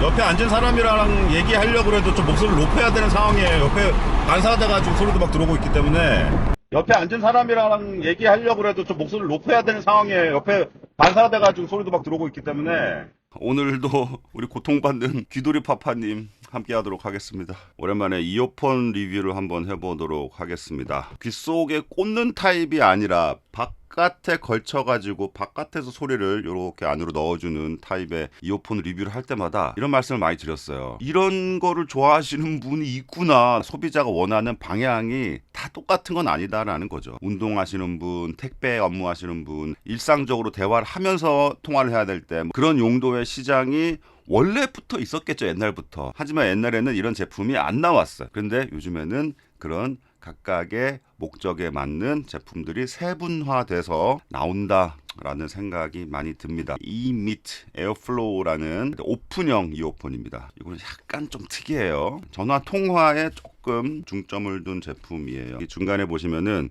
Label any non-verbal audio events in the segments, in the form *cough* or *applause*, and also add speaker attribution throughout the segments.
Speaker 1: 옆에 앉은 사람이랑 얘기하려고 해도 좀 목소리를 높여야 되는 상황이에요. 옆에 반사돼가지고 소리도 막 들어오고 있기 때문에. 옆에 앉은 사람이랑 얘기하려고 해도 좀 목소리를 높여야 되는 상황이에요. 옆에 반사돼가지고 소리도 막 들어오고 있기 때문에. 오늘도 우리 고통받는 귀돌이 파파님 함께 하도록 하겠습니다. 오랜만에 이어폰 리뷰를 한번 해보도록 하겠습니다. 귀 속에 꽂는 타입이 아니라 바깥에 걸쳐가지고 바깥에서 소리를 이렇게 안으로 넣어주는 타입의 이어폰 리뷰를 할 때마다 이런 말씀을 많이 드렸어요. 이런 거를 좋아하시는 분이 있구나. 소비자가 원하는 방향이 다 똑같은 건 아니다라는 거죠. 운동하시는 분, 택배 업무하시는 분, 일상적으로 대화를 하면서 통화를 해야 될 때 그런 용도의 시장이 원래부터 있었겠죠 옛날부터 하지만 옛날에는 이런 제품이 안 나왔어요 그런데 요즘에는 그런 각각의 목적에 맞는 제품들이 세분화돼서 나온다라는 생각이 많이 듭니다. 이미트 에어플로우라는 오픈형 이어폰입니다. 이거는 약간 좀 특이해요. 전화 통화에 조금 중점을 둔 제품이에요. 이 중간에 보시면은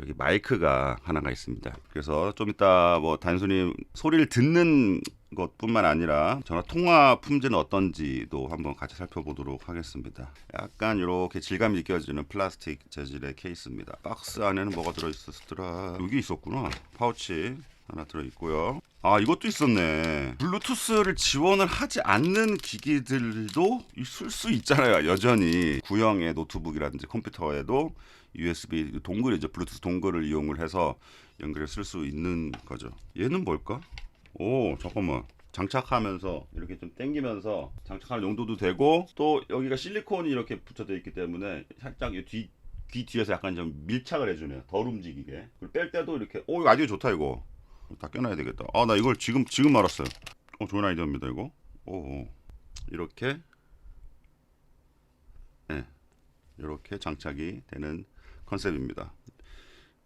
Speaker 1: 여기 마이크가 하나가 있습니다. 그래서 좀 이따 뭐 단순히 소리를 듣는 것뿐만 아니라 전화 통화 품질은 어떤지도 한번 같이 살펴보도록 하겠습니다. 약간 이렇게 질감이 느껴지는 플라스틱 재질의 케이스입니다. 박스 안에는 뭐가 들어있었더라? 여기 있었구나. 파우치 하나 들어있고요. 아 이것도 있었네. 블루투스를 지원을 하지 않는 기기들도 있을 수 있잖아요. 여전히 구형의 노트북이라든지 컴퓨터에도 USB 동글이죠. 블루투스 동글을 이용을 해서 연결해 쓸수 있는 거죠. 얘는 뭘까? 오 잠깐만. 장착하면서 이렇게 좀 당기면서 장착하는 용도도 되고 또 여기가 실리콘이 이렇게 붙여져 있기 때문에 살짝 이 뒤, 귀 뒤에서 약간 좀 밀착을 해주네요. 덜 움직이게. 그리고 뺄 때도 이렇게 오 이거 아주 좋다 이거. 다 껴놔야 되겠다. 아 나 이걸 지금 지금 알았어요. 어 좋은 아이디어입니다 이거. 오, 오. 이렇게 네 이렇게 장착이 되는 컨셉입니다.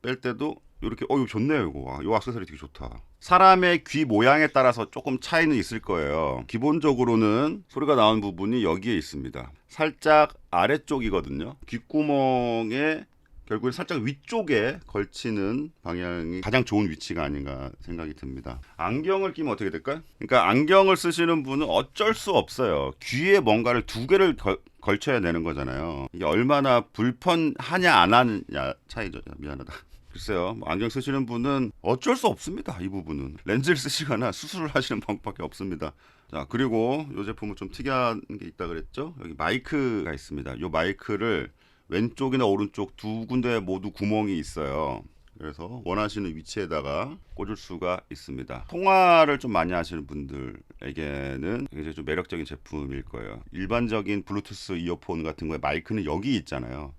Speaker 1: 뺄 때도 이렇게 어 이거 좋네요 이거. 와, 이 액세서리 되게 좋다. 사람의 귀 모양에 따라서 조금 차이는 있을 거예요. 기본적으로는 소리가 나오는 부분이 여기에 있습니다. 살짝 아래쪽이거든요. 귓구멍에 결국엔 살짝 위쪽에 걸치는 방향이 가장 좋은 위치가 아닌가 생각이 듭니다. 안경을 끼면 어떻게 될까요? 그러니까 안경을 쓰시는 분은 어쩔 수 없어요. 귀에 뭔가를 두 개를 걸, 걸쳐야 되는 거잖아요. 이게 얼마나 불편하냐 안 하냐 차이죠. 미안하다. 글쎄요. 뭐 안경 쓰시는 분은 어쩔 수 없습니다. 이 부분은 렌즈를 쓰시거나 수술을 하시는 방법밖에 없습니다. 자 그리고 이 제품은 좀 특이한 게 있다 그랬죠. 여기 마이크가 있습니다. 이 마이크를 왼쪽이나 오른쪽 두 군데 모두 구멍이 있어요. 그래서 원하시는 위치에다가 꽂을 수가 있습니다. 통화를 좀 많이 하시는 분들에게는 굉장히 좀 매력적인 제품일 거예요. 일반적인 블루투스 이어폰 같은 거에 마이크는 여기 있잖아요.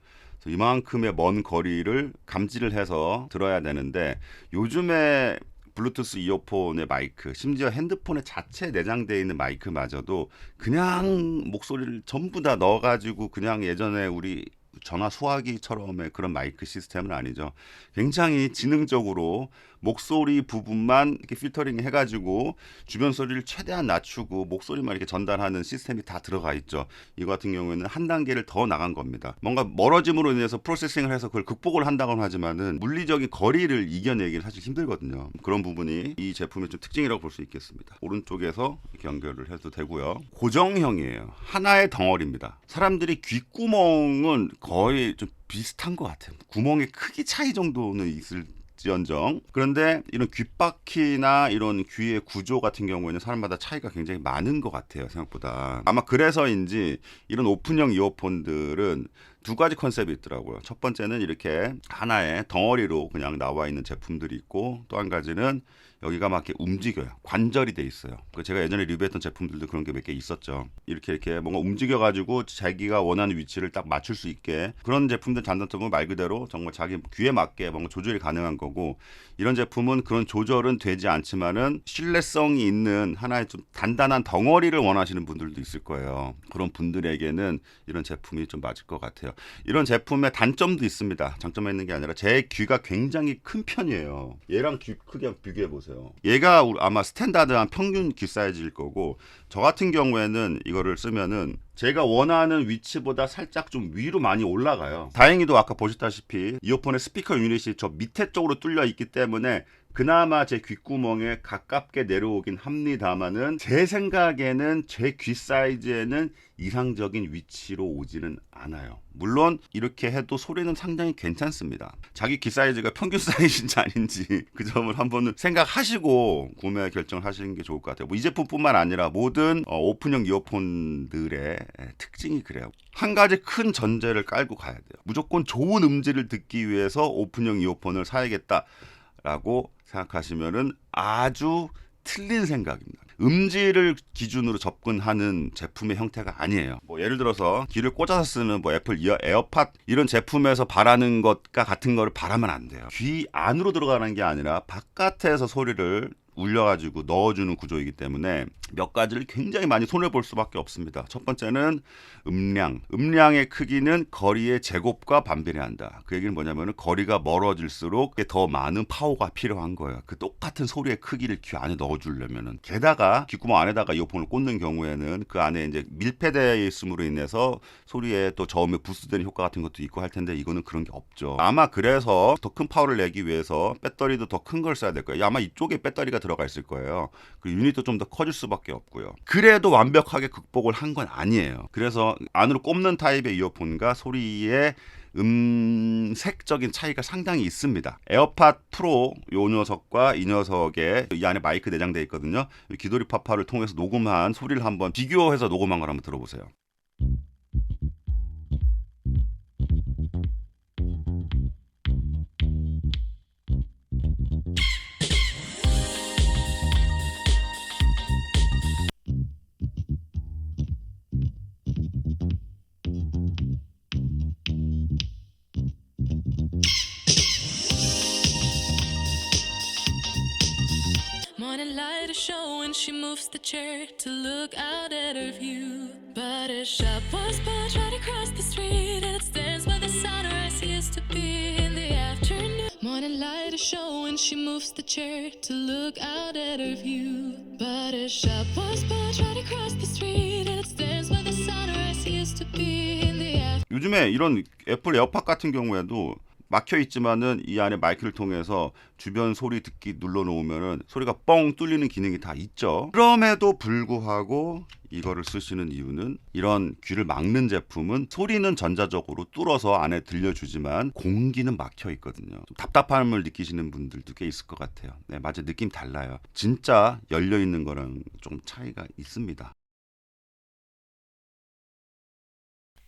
Speaker 1: 이만큼의 먼 거리를 감지를 해서 들어야 되는데 요즘에 블루투스 이어폰의 마이크, 심지어 핸드폰에 자체 내장되어 있는 마이크마저도 그냥 목소리를 전부 다 넣어가지고 그냥 예전에 우리 전화 수화기처럼의 그런 마이크 시스템은 아니죠. 굉장히 지능적으로 목소리 부분만 이렇게 필터링 해가지고 주변 소리를 최대한 낮추고 목소리만 이렇게 전달하는 시스템이 다 들어가 있죠. 이거 같은 경우에는 한 단계를 더 나간 겁니다. 뭔가 멀어짐으로 인해서 프로세싱을 해서 그걸 극복을 한다고는 하지만은 물리적인 거리를 이겨내기는 사실 힘들거든요. 그런 부분이 이 제품의 좀 특징이라고 볼 수 있겠습니다. 오른쪽에서 연결을 해도 되고요. 고정형이에요. 하나의 덩어리입니다. 사람들이 귓구멍은 거의 좀 비슷한 것 같아요. 구멍의 크기 차이 정도는 있을 지언정. 그런데 이런 귓바퀴나 이런 귀의 구조 같은 경우에는 사람마다 차이가 굉장히 많은 것 같아요 생각보다. 아마 그래서인지 이런 오픈형 이어폰들은 두 가지 컨셉이 있더라고요. 첫 번째는 이렇게 하나의 덩어리로 그냥 나와 있는 제품들이 있고 또 한 가지는 여기가 막 이렇게 움직여요. 관절이 돼 있어요. 그 제가 예전에 리뷰했던 제품들도 그런 게 몇 개 있었죠. 이렇게 이렇게 뭔가 움직여 가지고 자기가 원하는 위치를 딱 맞출 수 있게 그런 제품들 단단점은 말 그대로 정말 자기 귀에 맞게 뭔가 조절이 가능한 거고 이런 제품은 그런 조절은 되지 않지만은 신뢰성이 있는 하나의 좀 단단한 덩어리를 원하시는 분들도 있을 거예요. 그런 분들에게는 이런 제품이 좀 맞을 것 같아요 이런 제품의 단점도 있습니다. 장점만 있는 게 아니라 제 귀가 굉장히 큰 편이에요. 얘랑 귀 한번 비교해 보세요. 얘가 우- 아마 스탠다드한 평균 귀 사이즈일 거고 저 같은 경우에는 이거를 쓰면은 제가 원하는 위치보다 살짝 좀 위로 많이 올라가요. 다행히도 아까 보셨다시피 이어폰의 스피커 유닛이 저 밑에 쪽으로 뚫려 있기 때문에 그나마 제 귓구멍에 가깝게 내려오긴 합니다만은 제 생각에는 제 귀 사이즈에는 이상적인 위치로 오지는 않아요. 물론 이렇게 해도 소리는 상당히 괜찮습니다. 자기 귀 사이즈가 평균 *laughs* 사이즈인지 아닌지 그 점을 한번 생각하시고 구매 결정을 하시는 게 좋을 것 같아요. 뭐 이 제품뿐만 아니라 모든 어, 오픈형 이어폰들의 특징이 그래요. 한 가지 큰 전제를 깔고 가야 돼요. 무조건 좋은 음질을 듣기 위해서 오픈형 이어폰을 사야겠다라고 생각하시면은 아주 틀린 생각입니다. 음질을 기준으로 접근하는 제품의 형태가 아니에요. 뭐 예를 들어서 귀를 꽂아서 쓰는 뭐 애플 이어 에어팟 이런 제품에서 바라는 것과 같은 거를 바라면 안 돼요. 귀 안으로 들어가는 게 아니라 바깥에서 소리를 울려가지고 넣어주는 구조이기 때문에 몇 가지를 굉장히 많이 손해 볼 수밖에 없습니다. 첫 번째는 음량. 음량의 크기는 거리의 제곱과 반비례한다. 그 얘기는 뭐냐면은 거리가 멀어질수록 더 많은 파워가 필요한 거예요. 그 똑같은 소리의 크기를 귀 안에 넣어주려면은 게다가 귓구멍 안에다가 이어폰을 꽂는 경우에는 그 안에 이제 밀폐되어 있음으로 인해서 소리에 또 저음에 부스되는 효과 같은 것도 있고 할 텐데 이거는 그런 게 없죠. 아마 그래서 더 큰 파워를 내기 위해서 배터리도 더 큰 걸 써야 될 거예요. 아마 이쪽에 배터리가 들어가 있을 거예요. 그 유닛도 좀 더 커질 수밖에 없고요. 그래도 완벽하게 극복을 한 건 아니에요. 그래서 안으로 꼽는 타입의 이어폰과 소리의 음색적인 차이가 상당히 있습니다. 에어팟 프로 요 녀석과 이 녀석의 이 안에 마이크 내장되어 있거든요. 이 기도리 파파를 통해서 녹음한 소리를 한번 비교해서 녹음한 걸 한번 들어보세요.
Speaker 2: Morning light is showing, she moves the chair to look out at her view. But a shop was built right across the street, and it stands by the sunrise used to be in the afternoon. Morning light is showing, she moves the chair to look out at her view. But a shop was built right across the street, and it stands by the sunrise used to be in the afternoon.
Speaker 1: 요즘에 이런 애플 에어팟 같은 경우에도 막혀 있지만은 이 안에 마이크를 통해서 주변 소리 듣기 눌러 놓으면은 소리가 뻥 뚫리는 기능이 다 있죠. 그럼에도 불구하고 이거를 쓰시는 이유는 이런 귀를 막는 제품은 소리는 전자적으로 뚫어서 안에 들려주지만 공기는 막혀 있거든요. 좀 답답함을 느끼시는 분들도 꽤 있을 것 같아요. 네, 맞아 느낌 달라요. 진짜 열려 있는 거랑 좀 차이가 있습니다.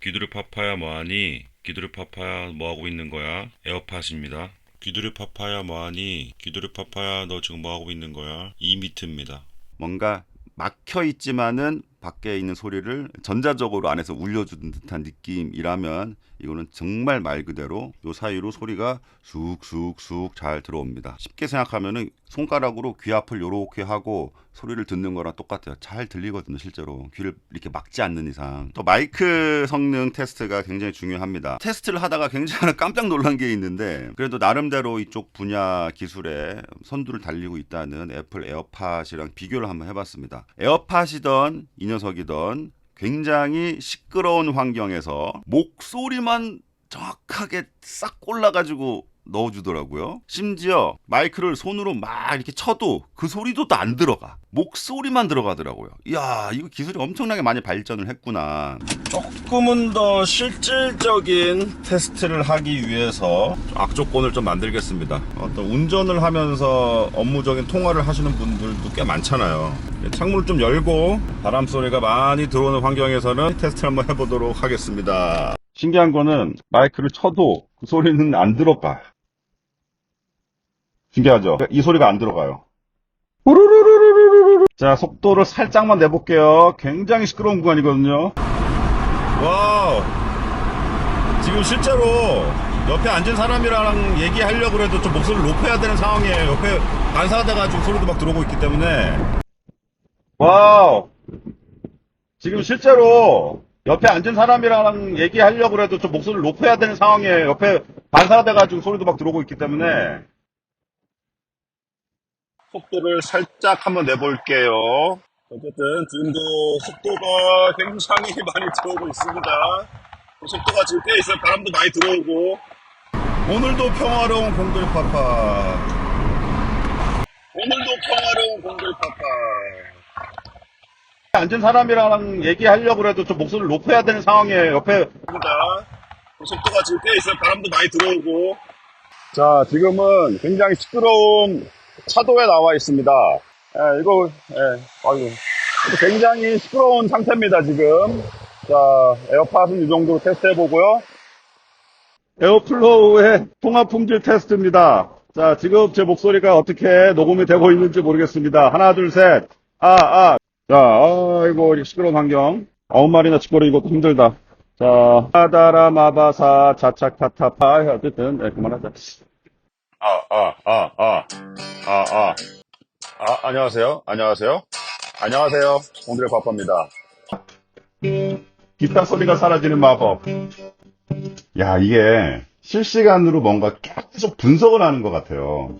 Speaker 3: 귀두리 파파야 뭐하니? 귀두리 파파야 뭐하고 있는 거야? 에어팟입니다. 귀두리 파파야 뭐하니? 귀두리 파파야 너 지금 뭐하고 있는 거야? 이 미트입니다.
Speaker 1: 뭔가 막혀 있지만은 밖에 있는 소리를 전자적으로 안에서 울려주는 듯한 느낌이라면 이거는 정말 말 그대로 요 사이로 소리가 쑥쑥쑥 잘 들어옵니다. 쉽게 생각하면은 손가락으로 귀 앞을 요렇게 하고 소리를 듣는 거랑 똑같아요. 잘 들리거든요, 실제로. 귀를 이렇게 막지 않는 이상. 또 마이크 성능 테스트가 굉장히 중요합니다. 테스트를 하다가 굉장히 *laughs* 깜짝 놀란 게 있는데 그래도 나름대로 이쪽 분야 기술에 선두를 달리고 있다는 애플 에어팟이랑 비교를 한번 해봤습니다. 에어팟이던 이 녀석이던 굉장히 시끄러운 환경에서 목소리만 정확하게 싹 올라가지고 넣어주더라고요. 심지어 마이크를 손으로 막 이렇게 쳐도 그 소리도 또 안 들어가. 목소리만 들어가더라고요. 이야, 이거 기술이 엄청나게 많이 발전을 했구나. 조금은 더 실질적인 테스트를 하기 위해서 악조건을 좀 만들겠습니다. 어떤 운전을 하면서 업무적인 통화를 하시는 분들도 꽤 많잖아요. 창문을 좀 열고 바람 소리가 많이 들어오는 환경에서는 테스트를 한번 해보도록 하겠습니다. 신기한 거는 마이크를 쳐도 그 소리는 안 들어가. 신기하죠? 이 소리가 안 들어가요. 자, 속도를 살짝만 내볼게요. 굉장히 시끄러운 구간이거든요. 와우. 지금 실제로 옆에 앉은 사람이랑 얘기하려고 해도 좀 목소리를 높여야 되는 상황이에요. 옆에 반사가 돼가지고 소리도 막 들어오고 있기 때문에. 와우. 지금 실제로 옆에 앉은 사람이랑 얘기하려고 해도 좀 목소리를 높여야 되는 상황이에요. 옆에 반사가 돼가지고 소리도 막 들어오고 있기 때문에. 속도를 살짝 한번 내볼게요. 어쨌든 지금도 속도가 굉장히 많이 들어오고 있습니다. 속도가 지금 꽤 있어요. 바람도 많이 들어오고. 오늘도 평화로운 공들파파. 오늘도 평화로운 공들 파파. 앉은 사람이랑 얘기하려고 해도 좀 목소리를 높여야 되는 상황이에요. 옆에 속도가 지금 꽤 있어요. 바람도 많이 들어오고. 자, 지금은 굉장히 시끄러운 차도에 나와 있습니다. 예, 이거, 예, 아유. 굉장히 시끄러운 상태입니다, 지금. 자, 에어팟은 이 정도로 테스트 해보고요. 에어플로우의 통화 품질 테스트입니다. 자, 지금 제 목소리가 어떻게 녹음이 되고 있는지 모르겠습니다. 하나, 둘, 셋. 아, 아. 자, 아이고, 이 시끄러운 환경. 아홉 마리나 치고로 이것도 힘들다. 자, 아다라 마바사 자착타타파. 어쨌든, 네, 그만하자. 아, 아, 아, 아. 아, 아. 아, 안녕하세요. 안녕하세요. 안녕하세요. 오늘의 바빠입니다. 기타 소리가 사라지는 마법. 야, 이게 실시간으로 뭔가 계속 분석을 하는 것 같아요.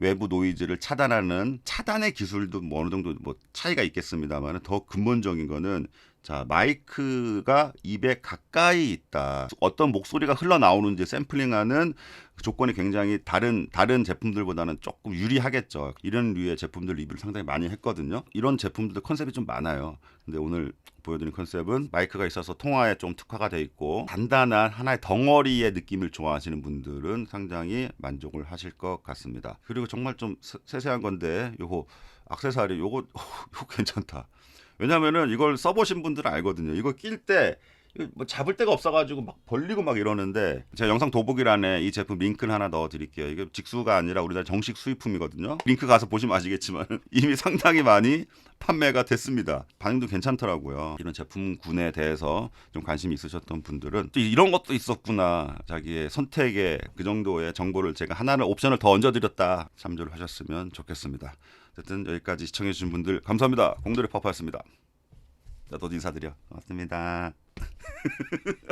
Speaker 1: 외부 노이즈를 차단하는 차단의 기술도 뭐 어느 정도 뭐 차이가 있겠습니다만 더 근본적인 거는 자 마이크가 입에 가까이 있다 어떤 목소리가 흘러나오는지 샘플링하는 조건이 굉장히 다른 다른 제품들보다는 조금 유리하겠죠 이런 류의 제품들 리뷰를 상당히 많이 했거든요 이런 제품들도 컨셉이 좀 많아요 근데 오늘 보여드린 컨셉은 마이크가 있어서 통화에 좀 특화가 돼 있고 단단한 하나의 덩어리의 느낌을 좋아하시는 분들은 상당히 만족을 하실 것 같습니다. 그리고 정말 좀 세- 세세한 건데 요거 액세서리 요거 *laughs* 요거 괜찮다. 왜냐면은 이걸 써보신 분들은 알거든요. 이거 낄때 뭐 잡을 데가 없어가지고 막 벌리고 막 이러는데 제가 영상 도보기란에 이 제품 링크를 하나 넣어드릴게요. 이게 직수가 아니라 우리나라 정식 수입품이거든요. 링크 가서 보시면 아시겠지만 *laughs* 이미 상당히 많이 판매가 됐습니다. 반응도 괜찮더라고요. 이런 제품군에 대해서 좀 관심 있으셨던 분들은 또 이런 것도 있었구나. 자기의 선택에 그 정도의 정보를 제가 하나를 옵션을 더 얹어드렸다. 참조를 하셨으면 좋겠습니다. 어쨌든 여기까지 시청해주신 분들 감사합니다. 공돌의 퍼프였습니다. 나도 인사드려. 고맙습니다. *laughs*